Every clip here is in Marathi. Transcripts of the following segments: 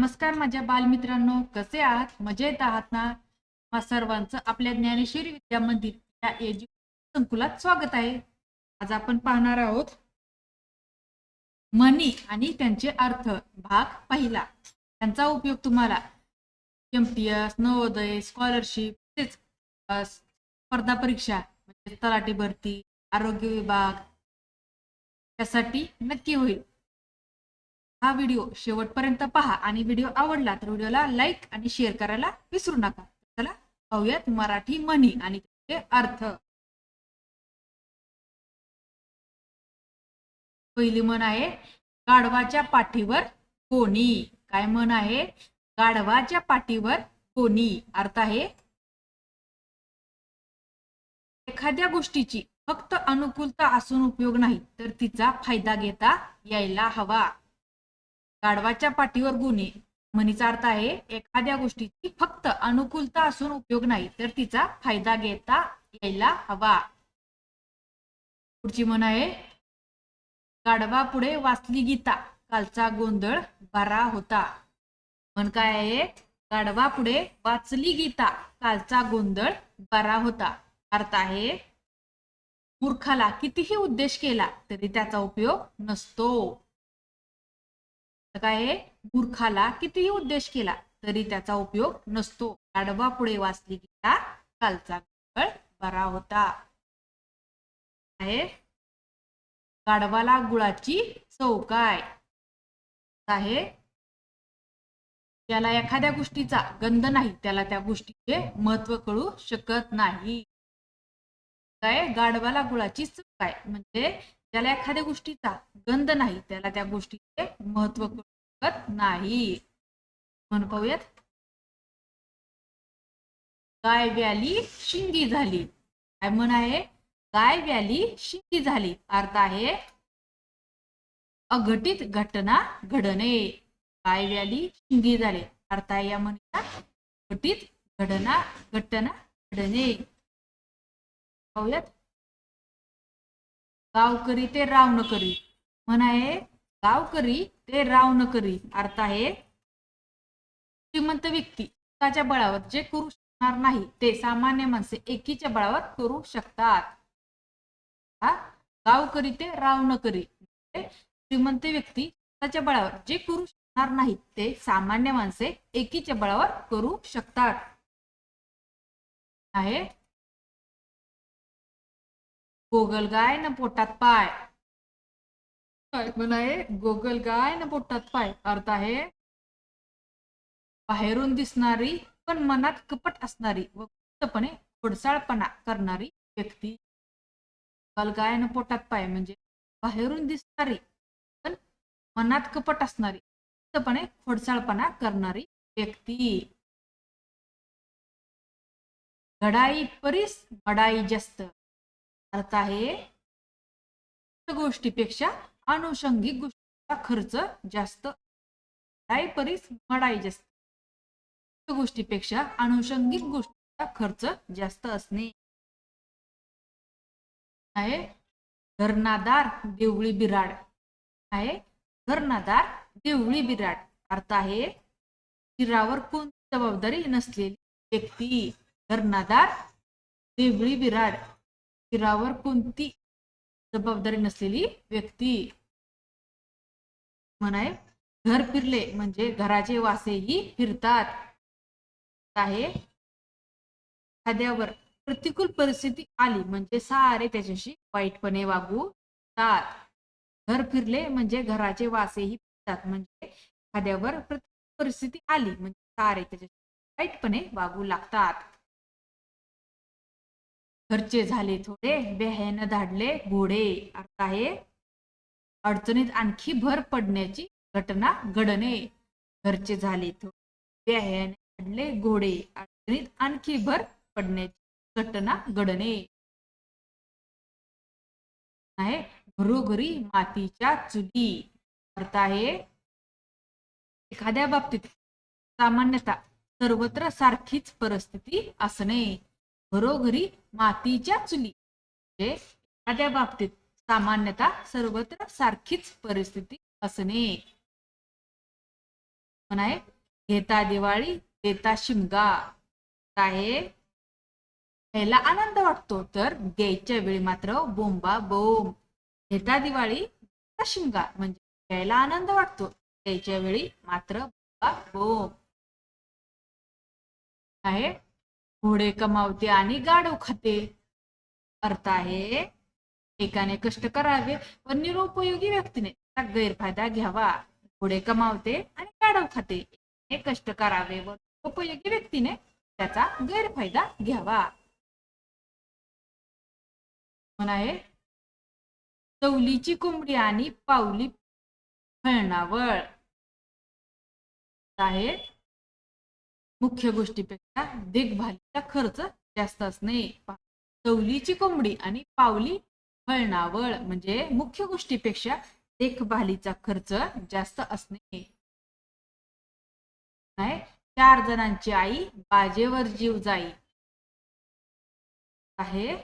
नमस्कार माझ्या बालमित्रांनो कसे आहात? मजेत आहात ना? मा सर्वांचं आपल्या ज्ञानेश्वरी विद्या मंदिर या एज्युकेशन संकुलात स्वागत आहे. आज आपण पाहणार आहोत मनी आणि त्यांचे अर्थ भाग पहिला. त्यांचा उपयोग तुम्हाला M T S Navodaya scholarship तसेच स्पर्धा परीक्षा म्हणजे तलाठी भरती आरोग्य विभाग त्यासाठी नक्की होईल. हा व्हिडिओ शेवटपर्यंत पहा आणि व्हिडिओ आवडला तर व्हिडिओला लाईक आणि शेअर करायला विसरू नका. चला पाहूयात मराठी म्हणी आणि त्याचे अर्थ. पहिली म्हण आहे गाढवाच्या पाठीवर कोणी. काय म्हण आहे गाढवाच्या पाठीवर कोणी. अर्थ आहे एखाद्या गोष्टीची फक्त अनुकूलता असून उपयोग नाही तर तिचा फायदा घेता यायला हवा. गाढवाच्या पाठीवर गुन्हे. म्हणीचा अर्थ आहे एखाद्या गोष्टीची फक्त अनुकूलता असून उपयोग नाही तर तिचा फायदा घेता यायला हवा. पुढची म्हण आहे गाढवा पुढे वाचली गीता कालचा गोंधळ बरा होता. म्हण काय आहे गाढवा पुढे वाचली गीता कालचा गोंधळ बरा होता. अर्थ आहे मूर्खाला कितीही उद्देश केला तरी त्याचा उपयोग नसतो. तर काय आहे? मूर्खाला कितीही उद्देश केला तरी त्याचा उपयोग नसतो. गाडवा पुढे वाचली गेला कालचा गोंधळ बरा होता. आहे? गाडवाला गुळाची चौकाय आहे? त्याला एखाद्या गोष्टीचा गंध नाही त्याला त्या गोष्टीचे महत्त्व कळू शकत नाही. काय गाडवाला गुळाची चूक आहे म्हणजे ज्याला एखाद्या गोष्टीचा गंध नाही त्याला त्या गोष्टीचे महत्त्व कळू शकत नाही. म्हणून पाहूयात. गाय व्याली शिंगी झाली. काय म्हण आहे? गाय व्याली शिंगी झाली. अर्थ आहे अघटित घटना घडणे. गाय व्याली शिंगी झाले. अर्थ आहे या म्हणता घटित घटना घटना घडणे. पाहूयात. गावकरी ते राव न करी म्हण आहे गावकरी ते राव न करी अर्थ आहे श्रीमंत व्यक्ती. स्वतःच्या बळावर जे करू शकणार नाही ते सामान्य माणसे एकीच्या बळावर करू शकतात. हा? गावकरी ते राव न करी म्हणजे श्रीमंत व्यक्ती स्वतःच्या बळावर जे करू शकणार नाही ते सामान्य माणसे एकीच्या बळावर करू शकतात. आहे? गोगल गाय न पोटात पाय. काय म्हण आहे? गोगल गाय न पोटात पाय. अर्थ आहे बाहेरून दिसणारी पण मनात कपट असणारी व गुप्तपणे खोडसाळपणा करणारी व्यक्ती. गोगल गाय न पोटात पाय म्हणजे बाहेरून दिसणारी पण मनात कपट असणारी गुप्तपणे खोडसाळपणा करणारी व्यक्ती. घडाई परीस घडाई जास्त. अर्थ आहे गोष्टीपेक्षा अनुषंगिक गोष्टीचा खर्च जास्त. घडाई परीस मडाई जास्त. गोष्टीपेक्षा अनुषंगिक गोष्टीचा खर्च जास्त असणे. आहे घरनादार देवळी बिराड. आहे घरनादार देवळी बिराड. अर्थ आहे शिरावर कोणती जबाबदारी नसलेली व्यक्ती. घरनादार देवळी बिराड. शरीरावर कोणती जबाबदारी नसलेली व्यक्ती म्हणाय घर फिरले म्हणजे घराचे वासेही फिरतात. आहे. एखाद्यावर प्रतिकूल परिस्थिती आली म्हणजे सारे त्याच्याशी वाईटपणे वागूतात. घर फिरले म्हणजे घराचे वासेही फिरतात म्हणजे एखाद्यावर प्रतिकूल परिस्थिती आली म्हणजे सारे त्याच्याशी वाईटपणे वागू लागतात. घरचे झाले थोडे बेह्यानं धाडले घोडे अर्थ आहे अडचणीत आणखी भर पडण्याची घटना घडणे घरचे झाले थोडे धाडले घोडे अडचणीत आणखी भर पडण्याची घटना घडणे. आहे घरोघरी मातीच्या चुली अर्थ आहे एखाद्या बाबतीत सामान्यतः सर्वत्र सारखीच परिस्थिती असणे. घरोघरी मातीच्या चुली. म्हणजे एखाद्या बाबतीत सामान्यतः सर्वत्र सारखीच परिस्थिती असणे. आहे? घेता दिवाळी देता शिमगा. आहे? घ्यायला आनंद वाटतो तर द्यायच्या वेळी मात्र बोंबा बोंब घेता दिवाळी देता शिमगा म्हणजे घ्यायला आनंद वाटतो द्यायच्या वेळी मात्र बोंबा बोंब आहे? घोडे कमावते आणि गाढव खाते. अर्थ आहे एकाने कष्ट करावे व निरुपयोगी व्यक्तीने त्याचा गैरफायदा घ्यावा. घोडे कमावते आणि गाढव खाते. एकाने कष्ट करावे व उपयोगी व्यक्तीने त्याचा गैरफायदा घ्यावा. आहे? चवलीची कोंबडी आणि पावली फळणावळ आहे? मुख्य गोष्टीपेक्षा देखभालीचा खर्च जास्त असणे. चवलीची कोंबडी आणि पावली फळणावळ म्हणजे मुख्य गोष्टीपेक्षा देखभालीचा खर्च जास्त असणे. चार जणांची आई बाजेवर जीव जाई. आहे.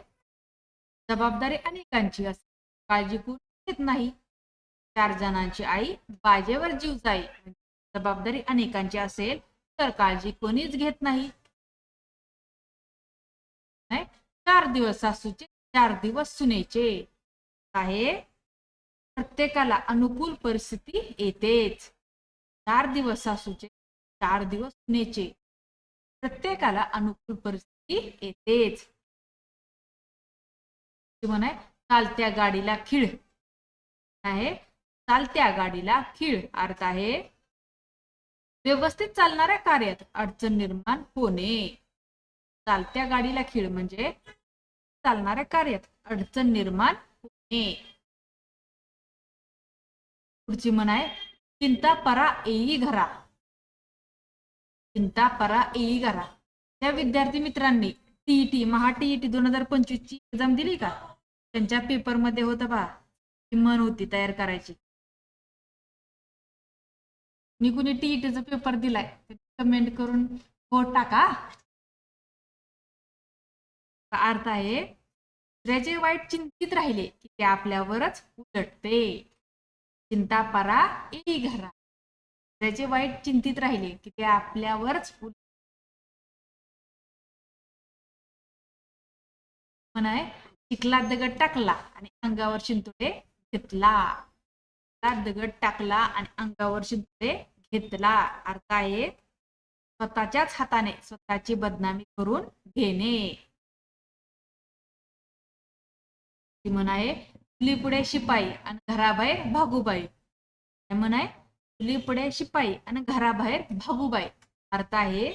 जबाबदारी अनेकांची असते काळजी कोण घेत नाही. चार जणांची आई बाजेवर जीव जाई. जबाबदारी अनेकांची असेल तर काळजी कोणीच घेत नाही. चार दिवस सासूचे चार दिवस सुनेचे. आहे. प्रत्येकाला अनुकूल परिस्थिती येतेच. चार दिवस सासूचे चार दिवस सुनेचे. प्रत्येकाला अनुकूल परिस्थिती येतेच. म्हणाय चालत्या गाडीला खिळ. आहे चालत्या गाडीला खिळ. अर्थ आहे व्यवस्थित चालणाऱ्या कार्यात अडचण निर्माण होणे. चालत्या गाडीला खीळ म्हणजे चालणाऱ्या कार्यात अडचण निर्माण होणे. पुढची म्हण आहे चिंता परा येई घरा. चिंता परा येई घरा. त्या विद्यार्थी मित्रांनी टीईटी महा टीईटी दोन हजार पंचवीस ची एक्झाम दिली का? त्यांच्या पेपरमध्ये होतं बा ती मन होती तयार करायची. मी कुणी टीईटीचा पेपर दिलाय कमेंट करून हो टाका. अर्थ आहे दुसऱ्याचे वाईट चिंतित राहिले की ते आपल्यावरच उलटते. चिंता परा ए घरा. दुसऱ्याचे वाईट चिंतित राहिले की ते आपल्यावरच उलट म्हणाय चिखलात दगड टाकला आणि अंगावर शिंतोडे घेतला. दगड टाकला आणि अंगावर शिंतोडे घेतला. अर्थ आहे स्वतःच्याच हाताने स्वतःची बदनामी करून घेणे. ती म्हणाय चुली पुढे शिपाई आणि घराबाहेर भागूबाई. काय म्हणाय चुली पुढे शिपाई आणि घराबाहेर भागूबाई. अर्थ आहे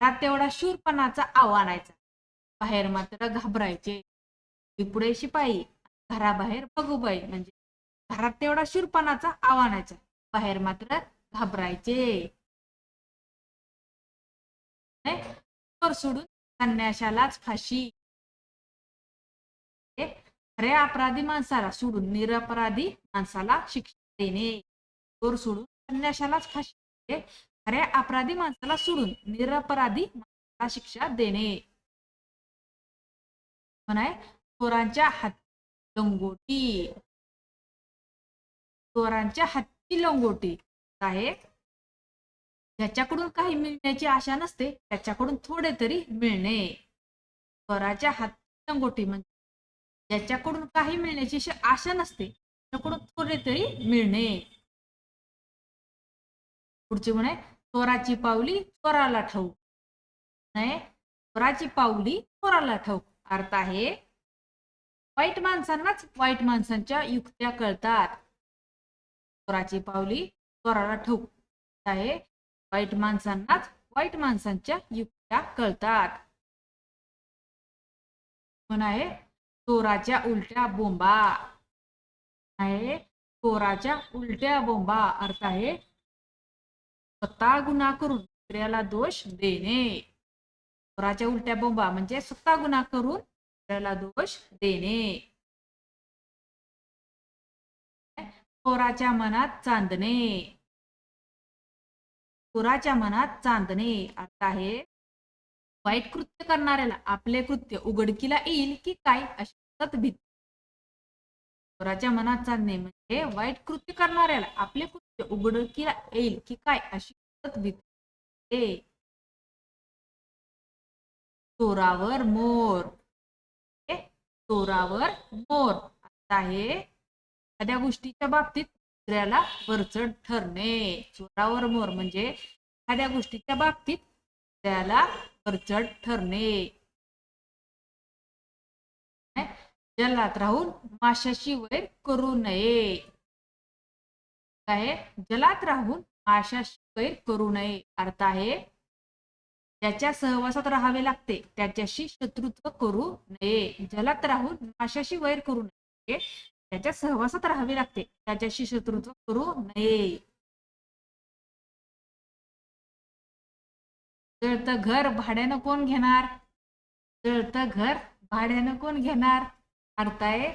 त्यात तेवढा शूरपणाचा आव्हानायचा. बाहेर मात्र घाबरायचे. पुढे शिपाई घराबाहेर भागूबाई. म्हणजे घरात तेवढा शूरपणाचा आव्हानाचा बाहेर मात्र घाबरायचे. सोडून संन्याशालाच फाशी. खरे अपराधी माणसाला सोडून निरपराधी माणसाला शिक्षा देणे. चोर सोडून संन्याशालाच फाशी. खऱ्या अपराधी माणसाला सोडून निरपराधी माणसाला शिक्षा देणे. म्हणाय चोरांच्या हाती लंगोटी चोरांच्या हत्ती लंगोटी आहे. ज्याच्याकडून काही मिळण्याची आशा नसते त्याच्याकडून थोडे तरी मिळणे. चोराच्या हत्ती लंगोटी म्हणजे ज्याच्याकडून काही मिळण्याची आशा नसते त्याच्याकडून थोडे तरी मिळणे. पुढची म्हणे चोराची पावली चोराला ठाऊ नाही चोराची पावली चोराला ठाऊ अर्थ आहे वाईट माणसांनाच वाईट माणसांच्या युक्त्या कळतात. चोराची पावली चोराला ठोक आहे वाईट माणसांनाच वाईट माणसांच्या युक्त्या कळतात. म्हण आहे? चोराच्या उलट्या बोंबा. आहे चोराच्या उलट्या बोंबा. अर्थ आहे स्वतः गुन्हा करून दुसऱ्याला दोष देणे. चोराच्या उलट्या बोंबा म्हणजे स्वतः गुन्हा करून दुसऱ्याला दोष देणे. चोराच्या मनात चांदणे. चोराच्या मनात चांदणे. आता आहे वाईट कृत्य करणाऱ्याला आपले कृत्य उघडकीला येईल की काय अशी सतभीत चोराच्या मनात चांदणे म्हणजे वाईट कृत्य करणाऱ्याला आपले कृत्य उघडकीला येईल की काय अशी भीती चोरावर मोर. चोरावर मोर. आता आहे एखाद्या गोष्टीच्या बाबतीत दुसऱ्याला वरचढ ठरणे चोरावर मोर म्हणजे एखाद्या गोष्टीच्या बाबतीत दुसऱ्याला वरचढ ठरणे. जलात राहून माशाशी वैर करू नये. काय आहे? जलात राहून माशाशी वैर करू नये. अर्थ आहे ज्याच्या सहवासात राहावे लागते त्याच्याशी शत्रुत्व करू नये. जलात राहून माशाशी वैर करू नये. त्याच्या सहवासात राहावे लागते. त्याच्याशी शत्रुत्व करू नये. जळतं घर भाड्यानं कोण घेणार? जळतं घर भाड्यानं कोण घेणार? अर्थ आहे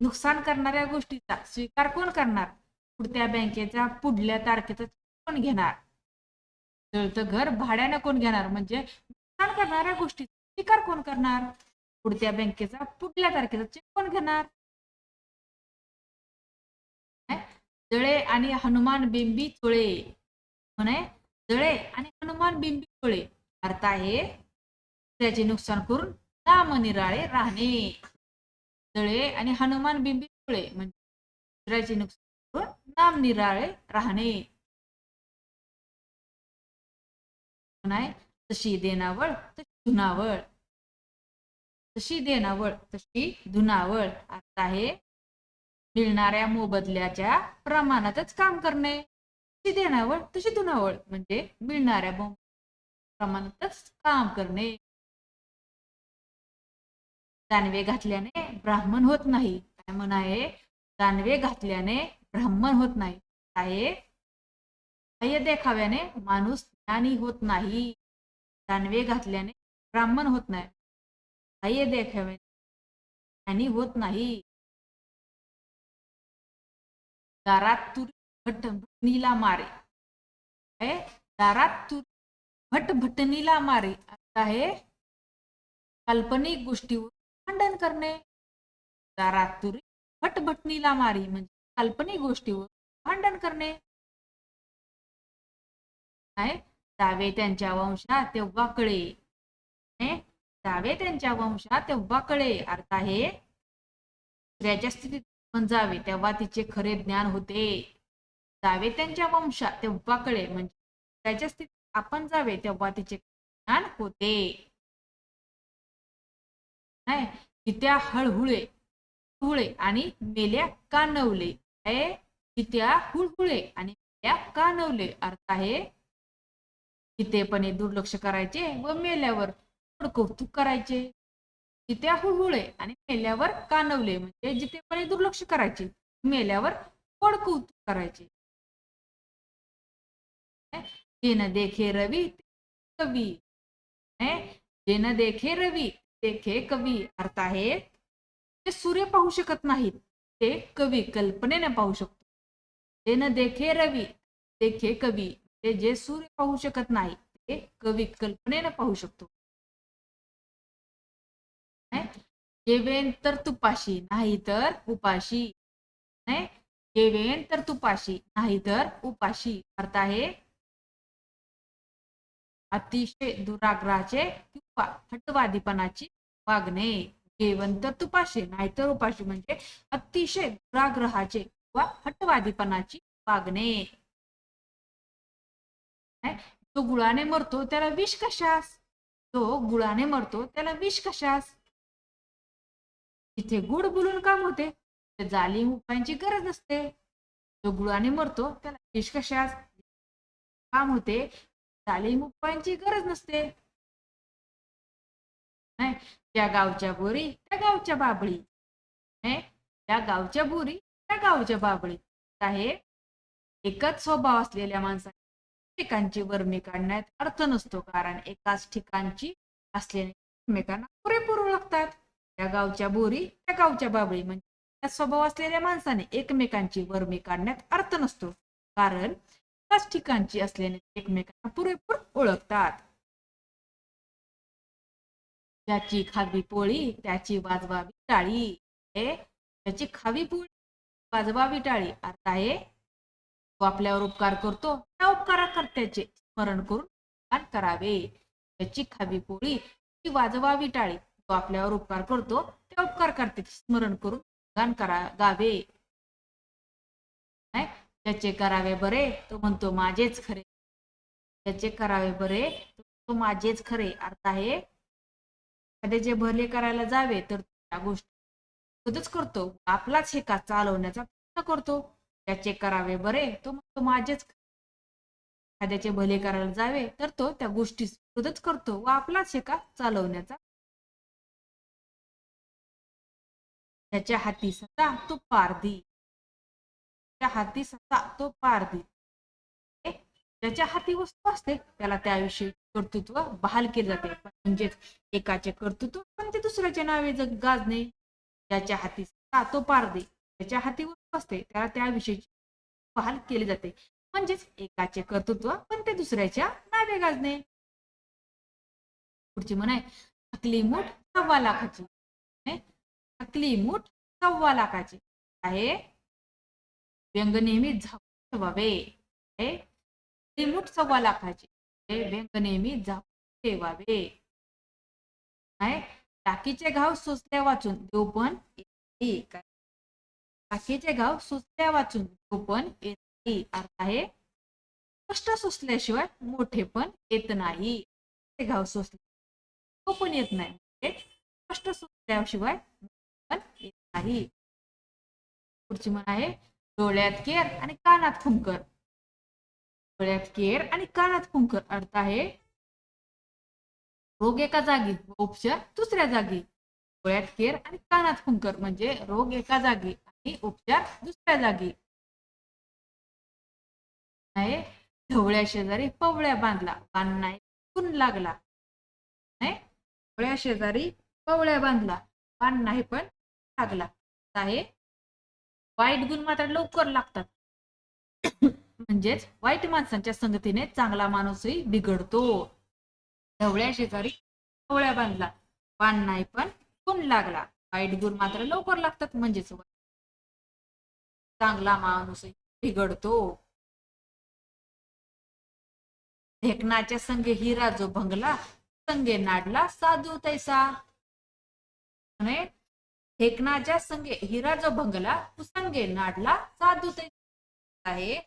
नुकसान करणाऱ्या गोष्टीचा स्वीकार कोण करणार? पुढत्या बँकेचा पुढल्या तारखेचा कोण घेणार? जळतं घर भाड्यानं कोण घेणार? म्हणजे नुकसान करणाऱ्या गोष्टीचा स्वीकार कोण करणार? पुढत्या बँकेचा पुढल्या तारखेचा चेक कोण घेणार? जळे आणि हनुमान बिंबी चोळे. म्हणे जळे आणि हनुमान बिंबी चोळे. अर्थ आहे त्याचे नुकसान करून नामनिराळे राहणे. जळे आणि हनुमान बिंबी चोळे म्हणजे दुसऱ्याचे नुकसान करून नामनिराळे राहणे. तशी देनावळ तशी धुनावळ. तशी देनावळ तशी धुनावळ. अर्थ आहे मिळणाऱ्या मोबदल्याच्या प्रमाणातच काम करणे. तशी देणावळ तशी दुनावळ म्हणजे मिळणाऱ्या प्रमाणातच काम करणे. दानवे घातल्याने ब्राह्मण होत नाही. काय म्हण आहे? दानवे घातल्याने ब्राह्मण होत नाही. आहे? बाह्य देखाव्याने माणूस ज्ञानी होत नाही. दानवे घातल्याने ब्राह्मण होत नाही. बाह्य देखाव्याने ज्ञानी होत नाही. दारात तुरी भट मारे. दारात तुरी भट मारे. आता आहे काल्पनिक गोष्टीवर खंडन करणे. दारात तुरी भट भटणीला मारी म्हणजे काल्पनिक गोष्टीवर भांडण करणे. काय दावे त्यांच्या वंशात तेव्हा कळे. दावे त्यांच्या वंशात तेव्हा कळे. अर्थ आहे स्त्रियाच्या स्थितीत पण जावे तेव्हा तिचे खरे ज्ञान होते. जावे त्यांच्या वंशा तेव्हा कळे म्हणजे त्याच्या स्थितीत आपण जावे तेव्हा तिचे ज्ञान होते. नाही तित्या हळहुळे हुळे आणि मेल्या कानवले. हे तित्या हुळहुळे आणि मेल्या कानवले. अर्थ आहे तिथेपणे दुर्लक्ष करायचे व मेल्यावर कौतुक करायचे. जिथे हुळहुळे आणि मेल्यावर कानवले म्हणजे जिथेपणे दुर्लक्ष करायचे मेल्यावर कौतुक करायचे. जेन देखे रवी कवी. जेन देखे रवी देखे कवी. अर्थ आहे ते सूर्य पाहू शकत नाहीत ते कवी कल्पनेने पाहू शकतो. जेन देखे रवी देखे कवी ते जे सूर्य पाहू शकत नाही ते कवी कल्पनेने पाहू शकतो. जेवेन तर तुपाशी नाही तर उपाशी. नाही? जेवेन तर तुपाशी नाही तर उपाशी. अर्थ आहे अतिशय दुराग्रहाचे किंवा हटवादीपणाची वागणे. जेवण तर तुपाशी नाहीतर उपाशी म्हणजे अतिशय दुराग्रहाचे किंवा हटवादीपणाची वागणे. तो गुळाने मरतो त्याला विष कशास? तो गुळाने मरतो त्याला विष कशास? तिथे गुड बोलून काम होते. ते जालिम उपायांची गरज नसते. जो गुळाने मरतो त्याला विष काम होते. जालिम उपायांची गरज नसते. नाही त्या गावच्या बोरी त्या गावच्या बाबळी. नाही त्या गावच्या बोरी त्या गावच्या बाबळी. आहे एकच स्वभाव असलेल्या माणसाने एकमेकांची वर्मी काढण्यात अर्थ नसतो. कारण एकाच ठिकाणची असलेल्या एकमेकांना पुरेपूर ओळखतात. त्या गावच्या बोरी त्या गावच्या बाबळी म्हणजे त्या स्वभाव असलेल्या माणसाने एकमेकांची वर्मी काढण्यात अर्थ नसतो. कारण त्याच ठिकाणची असल्याने एकमेकांना पुरेपूर ओळखतात. ज्याची खावी पोळी त्याची वाजवावी टाळी. हे त्याची खावी पोळी वाजवावी टाळी. अर्थ आहे तो आपल्यावर उपकार करतो. त्या उपकाराकर्त्याचे स्मरण करून करावे. त्याची खावी पोळी ती वाजवावी टाळी. तो आपल्यावर उपकार करतो ते उपकार करते. स्मरण करून गान करा गावे. नाही? त्याचे करावे बरे तो म्हणतो माझेच खरे. त्याचे करावे बरे तो माझेच खरे. अर्थ आहे एखाद्याचे भले करायला जावे तर त्या गोष्टी तोच करतो. आपलाच हे का चालवण्याचा प्रयत्न करतो. त्याचे करावे बरे तो म्हणतो माझेच एखाद्याचे भले करायला जावे तर तो त्या गोष्टी विरोधच करतो व आपलाच हे का चालवण्याचा त्याच्या हाती ससा तो पारदी त्या हाती ससा तो पारदी ज्याच्या हाती वस्तू असते त्याला त्याविषयी कर्तृत्व बहाल केले जाते. म्हणजेच एकाचे कर्तृत्व पण ते दुसऱ्याच्या नावे जग गाजणे. ज्याच्या हाती ससा तो पारधी ज्याच्या हाती वस्तू असते त्याला त्याविषयी बहाल केले जाते. म्हणजेच एकाचे कर्तृत्व पण ते दुसऱ्याच्या नावे गाजणे. पुढची म्हण आहे थकली मूठ सव्वा लाखाची. हे? थकली मूठ सव्वा लाखाची. आहे. व्यंग नेहमी झाकून ठेवावे. थकली मूठ सव्वा लाखाची. व्यंग नेहमी झाकून ठेवावे. आहे. टाकीचे घाव सुचल्या वाचून देव पण टाकीचे घाव सुचल्या वाचून देव पण येत नाही. अर्थ आहे. कष्ट सुचल्याशिवाय मोठे पण येत नाही. ते घाव सुचले. तो पण येत नाही. स्पष्ट कष्ट सुचल्याशिवाय पण येत नाही पुढची म्हण आहे डोळ्यात केर आणि कानात फुंकर. डोळ्यात केर आणि कानात फुंकर अर्थ आहे रोग एका जागी व उपचार दुसऱ्या जागी. डोळ्यात केर आणि कानात फुंकर म्हणजे रोग एका जागी आणि उपचार दुसऱ्या जागी. आहे ढवळ्या शेजारी पवळ्या बांधला बाण नाही कुण लागला. नाही ढवळ्या शेजारी पवळ्या बांधला बाण नाही पण लागला. आहे वाईट गुण मात्र लवकर लागतात. म्हणजेच वाईट माणसांच्या संगतीने चांगला माणूसही बिघडतो. ढवळ्या शेजारी ढवळ्या बांधला. पान नाही पण कोण लागला. वाईट गुण मात्र लवकर लागतात म्हणजेच चांगला माणूसही बिघडतो. ढेकणाच्या संगे हिरा जो भंगला संगे नाडला साधू तैसा. म्हणे संगे हिरा जो भंगला कुसंगे नाडला साधू आहे.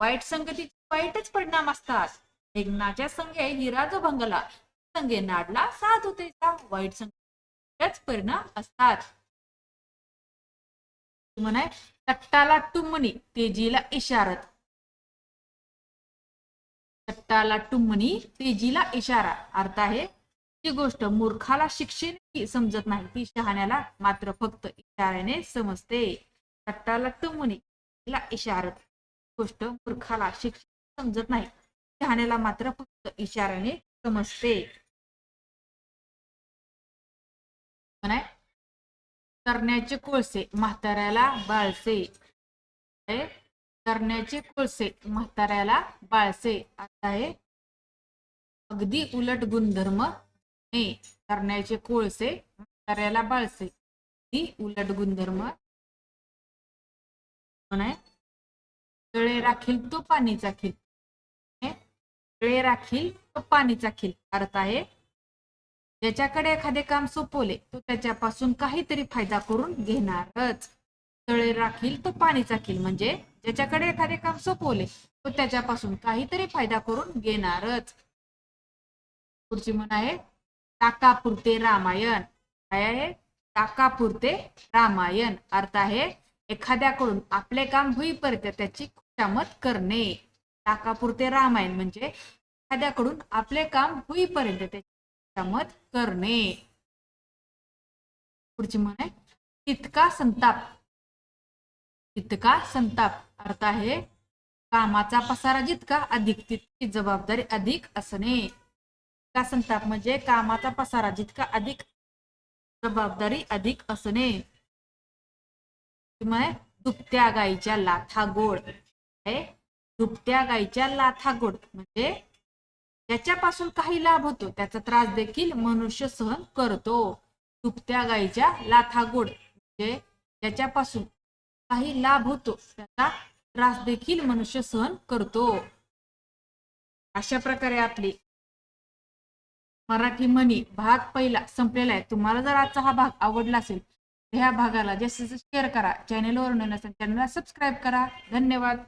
वाईट संगतीचे वाईटच परिणाम असतात. ढेकणाच्या संगे हिरा जो भंगला संगे नाडला साधू वाईट संगतीच परिणाम असतात. म्हणाय तट्टाला टुमणी तेजीला इशारत तट्टाला टुमणी तेजीला इशारा. अर्थ आहे ती गोष्ट मूर्खाला शिक्षेने समजत नाही. ती शहाण्याला मात्र फक्त इशाऱ्याने समजते. तट्टाला टुमणी तिला इशारत गोष्ट मूर्खाला शिक्षण समजत नाही. शहाण्याला मात्र फक्त इशाऱ्याने समजते. करण्याचे कोळसे म्हाताऱ्याला बाळसे. करण्याचे कोळसे म्हाताऱ्याला बाळसे. आता आहे अगदी उलट गुणधर्म ने करण्याचे कोळसे करायला बाळसे. अगदी उलट गुणधर्म तळे राखील तो पाणीचा खिल तळे राखील तो पाणीचा खिल अर्थ आहे ज्याच्याकडे एखादे काम सोपवले तो त्याच्यापासून काहीतरी फायदा करून घेणारच. तळे राखील तो पाणीचा खिल म्हणजे ज्याच्याकडे एखादे काम सोपवले तो त्याच्यापासून काहीतरी फायदा करून घेणारच. पुढची म्हण आहे ताकापुरते रामायण. काय आहे? ताकापुरते रामायण. अर्थ आहे एखाद्याकडून आपले काम होईपर्यंत त्याची खुशामत करणे. ताकापुरते रामायण म्हणजे एखाद्याकडून आपले काम होईपर्यंत त्याची खुशामत करणे. पुढची म्हण आहे तितका संताप. तितका संताप. अर्थ आहे कामाचा पसारा जितका अधिक तितकी जबाबदारी अधिक असणे. का संताप म्हणजे कामाचा पसारा जितका अधिक जबाबदारी अधिक असणे. दुपत्या दुभत्या गाईच्या लाथा गोड. आहे दुभत्या गाईच्या लाथा गोड म्हणजे ज्याच्यापासून काही लाभ होतो त्याचा त्रास देखील मनुष्य सहन करतो. दुभत्या गाईच्या लाथा गोड म्हणजे ज्याच्यापासून काही लाभ होतो त्याचा त्रास देखील मनुष्य सहन करतो. अशा प्रकारे आपली मराठी मनी भाग पहिला संपलेला आहे. तुम्हाला जर आजचा हा भाग आवडला असेल तर ह्या भागाला जास्तीत जास्त शेअर करा. चॅनेलवर नसेल चॅनलला सबस्क्राईब करा. धन्यवाद.